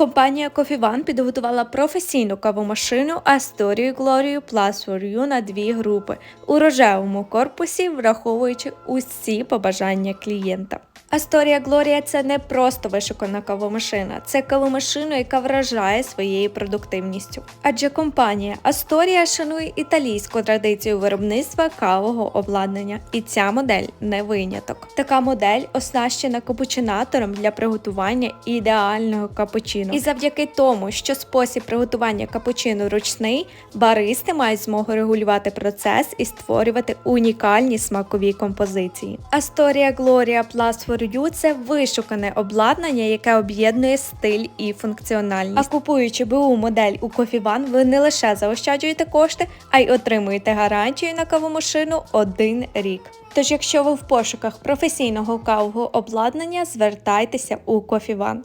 Компанія Coffee One підготувала професійну кавомашину Astoria Glory Plus for You на дві групи у рожевому корпусі, враховуючи усі побажання клієнта. Astoria Gloria – це не просто вишукана кавомашина, це кавомашина, яка вражає своєю продуктивністю. Адже компанія Astoria шанує італійську традицію виробництва кавового обладнання, і ця модель не виняток. Така модель оснащена капучинатором для приготування ідеального капучино. І завдяки тому, що спосіб приготування капучино ручний, баристи мають змогу регулювати процес і створювати унікальні смакові композиції. Astoria Gloria Plus for – це вишукане обладнання, яке об'єднує стиль і функціональність. А купуючи БУ модель у One, ви не лише заощаджуєте кошти, а й отримуєте гарантію на кавомашину один рік. Тож, якщо ви в пошуках професійного кавового обладнання, звертайтеся у One.